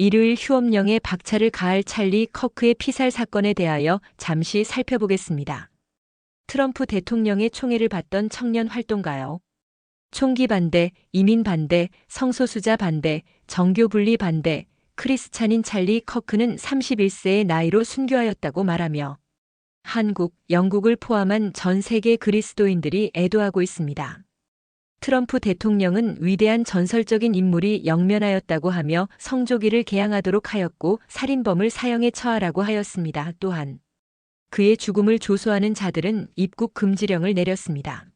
일요일 휴업령에 박차를 가할 찰리 커크의 피살 사건에 대하여 잠시 살펴보겠습니다. 트럼프 대통령의 총애를 받던 청년 활동가요. 총기 반대, 이민 반대, 성소수자 반대, 정교 분리 반대, 크리스찬인 찰리 커크는 31세의 나이로 순교하였다고 말하며 한국, 영국을 포함한 전 세계 그리스도인들이 애도하고 있습니다. 트럼프 대통령은 위대한 전설적인 인물이 영면하였다고 하며 성조기를 개항하도록 하였고 살인범을 사형에 처하라고 하였습니다. 또한 그의 죽음을 조소하는 자들은 입국 금지령을 내렸습니다.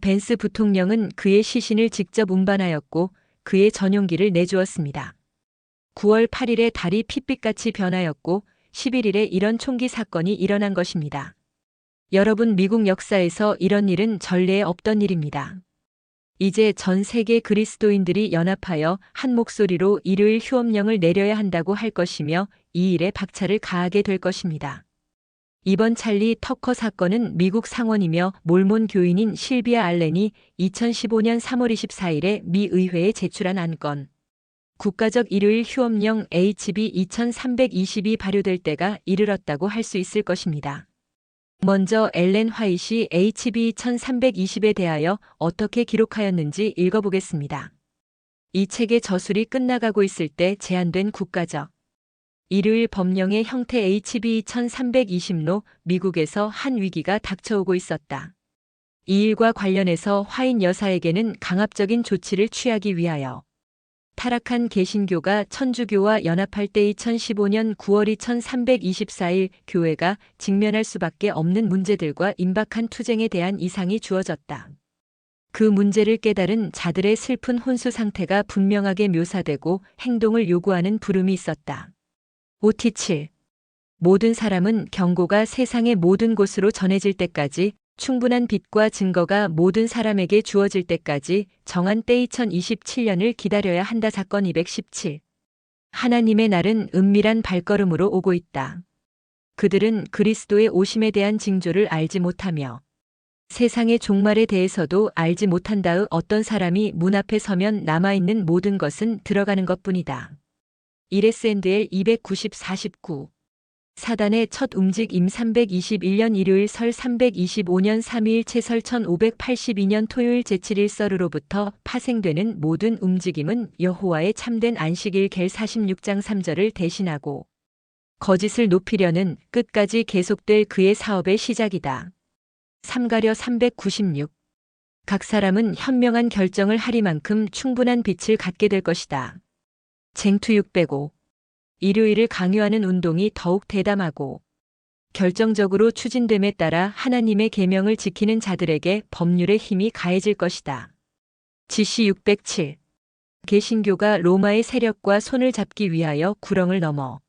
벤스 부통령은 그의 시신을 직접 운반하였고 그의 전용기를 내주었습니다. 9월 8일에 달이 핏빛같이 변하였고 11일에 이런 총기 사건이 일어난 것입니다. 여러분 미국 역사에서 이런 일은 전례에 없던 일입니다. 이제 전 세계 그리스도인들이 연합하여 한 목소리로 일요일 휴업령을 내려야 한다고 할 것이며 이 일에 박차를 가하게 될 것입니다. 이번 찰리 터커 사건은 미국 상원이며 몰몬 교인인 실비아 알렌이 2015년 3월 24일에 미 의회에 제출한 안건. 국가적 일요일 휴업령 HB 2322 발효될 때가 이르렀다고 할 수 있을 것입니다. 먼저 엘렌 화이시 HB 1320에 대하여 어떻게 기록하였는지 읽어보겠습니다. 이 책의 저술이 끝나가고 있을 때 제한된 국가적 일요일 법령의 형태 HB 1320로 미국에서 한 위기가 닥쳐오고 있었다. 이 일과 관련해서 화인 여사에게는 강압적인 조치를 취하기 위하여 타락한 개신교가 천주교와 연합할 때 2015년 9월 2324일 교회가 직면할 수밖에 없는 문제들과 임박한 투쟁에 대한 이상이 주어졌다. 그 문제를 깨달은 자들의 슬픈 혼수 상태가 분명하게 묘사되고 행동을 요구하는 부름이 있었다. OT7 모든 사람은 경고가 세상의 모든 곳으로 전해질 때까지 충분한 빛과 증거가 모든 사람에게 주어질 때까지 정한 때 2027년을 기다려야 한다 사건 217. 하나님의 날은 은밀한 발걸음으로 오고 있다. 그들은 그리스도의 오심에 대한 징조를 알지 못하며 세상의 종말에 대해서도 알지 못한다의 어떤 사람이 문 앞에 서면 남아있는 모든 것은 들어가는 것뿐이다. 이레스엔드엘 290-49 사단의 첫 움직임 321년 일요일 설 325년 3일 채설 1582년 토요일 제7일 설으로부터 파생되는 모든 움직임은 여호와의 참된 안식일 겔 46장 3절을 대신하고 거짓을 높이려는 끝까지 계속될 그의 사업의 시작이다. 삼가려 396. 각 사람은 현명한 결정을 하리만큼 충분한 빛을 갖게 될 것이다. 쟁투 605. 일요일을 강요하는 운동이 더욱 대담하고 결정적으로 추진됨에 따라 하나님의 계명을 지키는 자들에게 법률의 힘이 가해질 것이다. 지시 607. 개신교가 로마의 세력과 손을 잡기 위하여 구렁을 넘어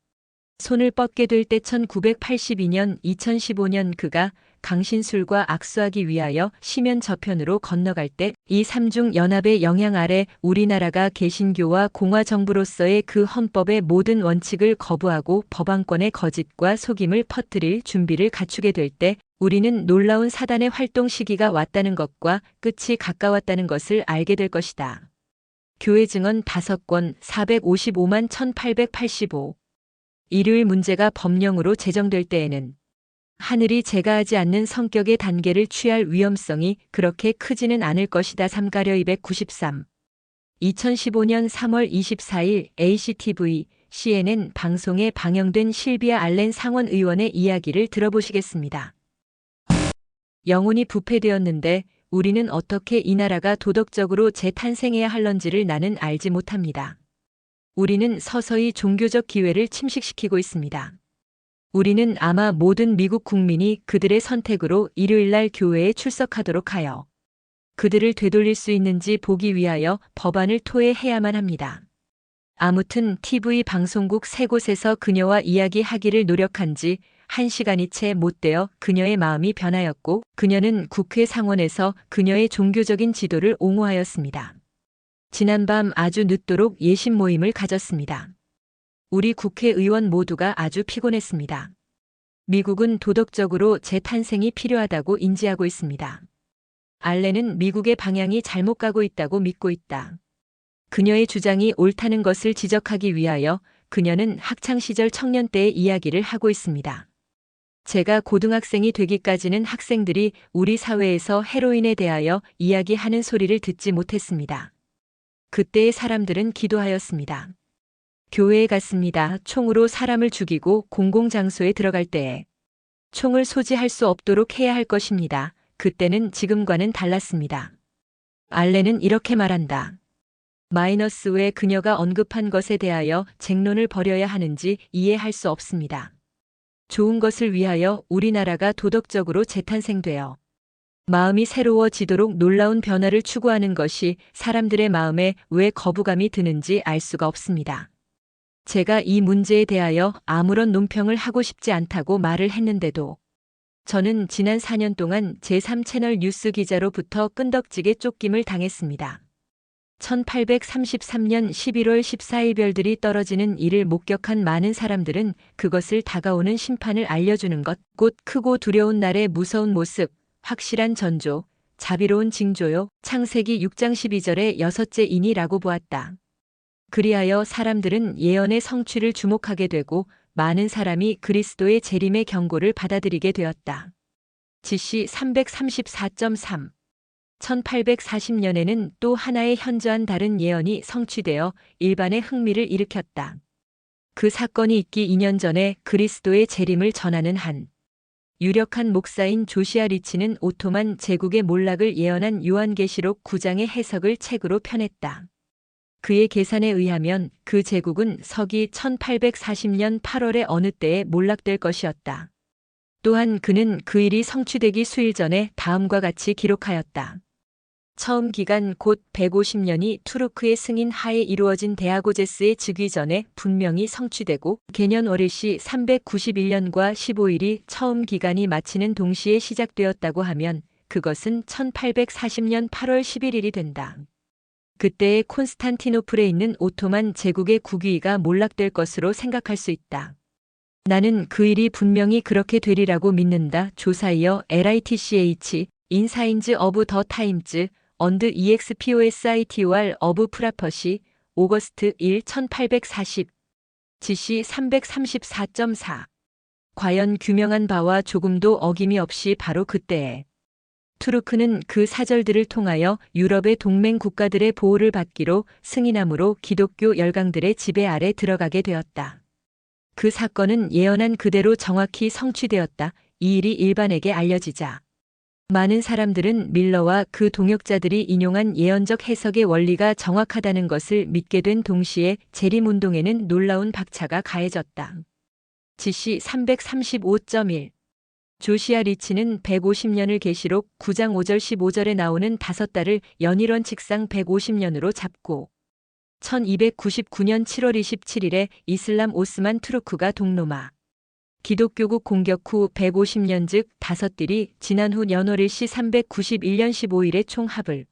손을 뻗게 될 때 1982년 2015년 그가 강신술과 악수하기 위하여 시면 저편으로 건너갈 때 이 삼중 연합의 영향 아래 우리나라가 개신교와 공화정부로서의 그 헌법의 모든 원칙을 거부하고 법안권의 거짓과 속임을 퍼뜨릴 준비를 갖추게 될 때 우리는 놀라운 사단의 활동 시기가 왔다는 것과 끝이 가까웠다는 것을 알게 될 것이다. 교회 증언 5권 455만 1885 일요일 문제가 법령으로 제정될 때에는 하늘이 제가하지 않는 성격의 단계를 취할 위험성이 그렇게 크지는 않을 것이다. 삼가려 293. 2015년 3월 24일 ACTV, CNN 방송에 방영된 실비아 알렌 상원 의원의 이야기를 들어보시겠습니다. 영혼이 부패되었는데 우리는 어떻게 이 나라가 도덕적으로 재탄생해야 할런지를 나는 알지 못합니다. 우리는 서서히 종교적 기회를 침식시키고 있습니다. 우리는 아마 모든 미국 국민이 그들의 선택으로 일요일 날 교회에 출석하도록 하여 그들을 되돌릴 수 있는지 보기 위하여 법안을 토해해야만 합니다. 아무튼 TV 방송국 세 곳에서 그녀와 이야기하기를 노력한 지한 시간이 채 못 되어 그녀의 마음이 변하였고 그녀는 국회 상원에서 그녀의 종교적인 지도를 옹호하였습니다. 지난밤 아주 늦도록 예심 모임을 가졌습니다. 우리 국회의원 모두가 아주 피곤했습니다. 미국은 도덕적으로 재탄생이 필요하다고 인지하고 있습니다. 알렌은 미국의 방향이 잘못 가고 있다고 믿고 있다. 그녀의 주장이 옳다는 것을 지적하기 위하여 그녀는 학창시절 청년 때의 이야기를 하고 있습니다. 제가 고등학생이 되기까지는 학생들이 우리 사회에서 헤로인에 대하여 이야기하는 소리를 듣지 못했습니다. 그때의 사람들은 기도하였습니다. 교회에 갔습니다. 총으로 사람을 죽이고 공공장소에 들어갈 때에 총을 소지할 수 없도록 해야 할 것입니다. 그때는 지금과는 달랐습니다. 알렌은 이렇게 말한다. 마이너스 왜 그녀가 언급한 것에 대하여 쟁론을 벌여야 하는지 이해할 수 없습니다. 좋은 것을 위하여 우리나라가 도덕적으로 재탄생되어 마음이 새로워지도록 놀라운 변화를 추구하는 것이 사람들의 마음에 왜 거부감이 드는지 알 수가 없습니다. 제가 이 문제에 대하여 아무런 논평을 하고 싶지 않다고 말을 했는데도 저는 지난 4년 동안 제3채널 뉴스 기자로부터 끈덕지게 쫓김을 당했습니다. 1833년 11월 14일 별들이 떨어지는 일을 목격한 많은 사람들은 그것을 다가오는 심판을 알려주는 것, 곧 크고 두려운 날의 무서운 모습, 확실한 전조, 자비로운 징조요, 창세기 6장 12절의 여섯째 인이라고 보았다. 그리하여 사람들은 예언의 성취를 주목하게 되고 많은 사람이 그리스도의 재림의 경고를 받아들이게 되었다. 지시 334.3 1840년에는 또 하나의 현저한 다른 예언이 성취되어 일반의 흥미를 일으켰다. 그 사건이 있기 2년 전에 그리스도의 재림을 전하는 한 유력한 목사인 조시아 리치는 오토만 제국의 몰락을 예언한 요한계시록 9장의 해석을 책으로 펴냈다. 그의 계산에 의하면 그 제국은 서기 1840년 8월의 어느 때에 몰락될 것이었다. 또한 그는 그 일이 성취되기 수일 전에 다음과 같이 기록하였다. 처음 기간 곧 150년이 투르크의 승인 하에 이루어진 데아고제스의 즉위 전에 분명히 성취되고 개년 월일시 391년과 15일이 처음 기간이 마치는 동시에 시작되었다고 하면 그것은 1840년 8월 11일이 된다. 그때의 콘스탄티노플에 있는 오토만 제국의 국위가 몰락될 것으로 생각할 수 있다. 나는 그 일이 분명히 그렇게 되리라고 믿는다. 조사이어 LITCH 인사인즈 어브 더 타임즈 언드 EXPOSITOR 어브 프라퍼시 오거스트 1 1840 지시 334.4 과연 규명한 바와 조금도 어김이 없이 바로 그때에 투르크는 그 사절들을 통하여 유럽의 동맹 국가들의 보호를 받기로 승인함으로 기독교 열강들의 지배 아래 들어가게 되었다. 그 사건은 예언한 그대로 정확히 성취되었다. 이 일이 일반에게 알려지자 많은 사람들은 밀러와 그 동역자들이 인용한 예언적 해석의 원리가 정확하다는 것을 믿게 된 동시에 재림운동에는 놀라운 박차가 가해졌다. 지시 335.1 조시아 리치는 150년을 계시록 9장 5절 15절에 나오는 다섯 달을 연일원 직상 150년으로 잡고 1299년 7월 27일에 이슬람 오스만 투르크가 동로마 기독교국 공격 후 150년 즉 다섯 딜이 지난 후 연월일 시 391년 15일에 총합을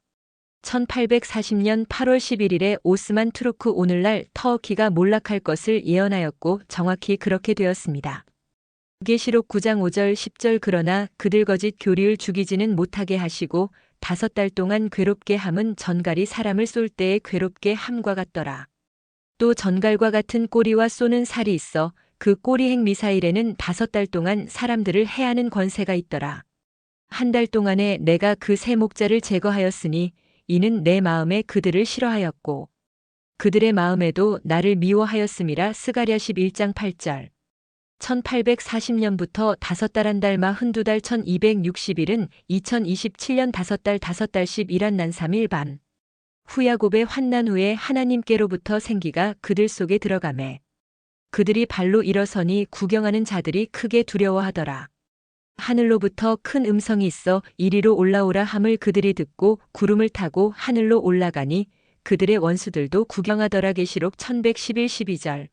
1840년 8월 11일에 오스만 투르크 오늘날 터키가 몰락할 것을 예언하였고 정확히 그렇게 되었습니다. 계시록 9장 5절 10절 그러나 그들 거짓 교리를 죽이지는 못하게 하시고 다섯 달 동안 괴롭게 함은 전갈이 사람을 쏠 때에 괴롭게 함과 같더라. 또 전갈과 같은 꼬리와 쏘는 살이 있어 그 꼬리행 미사일에는 다섯 달 동안 사람들을 해하는 권세가 있더라. 한 달 동안에 내가 그 세 목자를 제거하였으니 이는 내 마음에 그들을 싫어하였고 그들의 마음에도 나를 미워하였음이라 스가랴 11장 8절. 1840년부터 다섯 달 한 달 마 흔두 달 1260일은 2027년 다섯 달 다섯 달 11한 난 3일 반. 후야곱의 환난 후에 하나님께로부터 생기가 그들 속에 들어가매. 그들이 발로 일어서니 구경하는 자들이 크게 두려워하더라. 하늘로부터 큰 음성이 있어 이리로 올라오라 함을 그들이 듣고 구름을 타고 하늘로 올라가니 그들의 원수들도 구경하더라 계시록 1111 12절.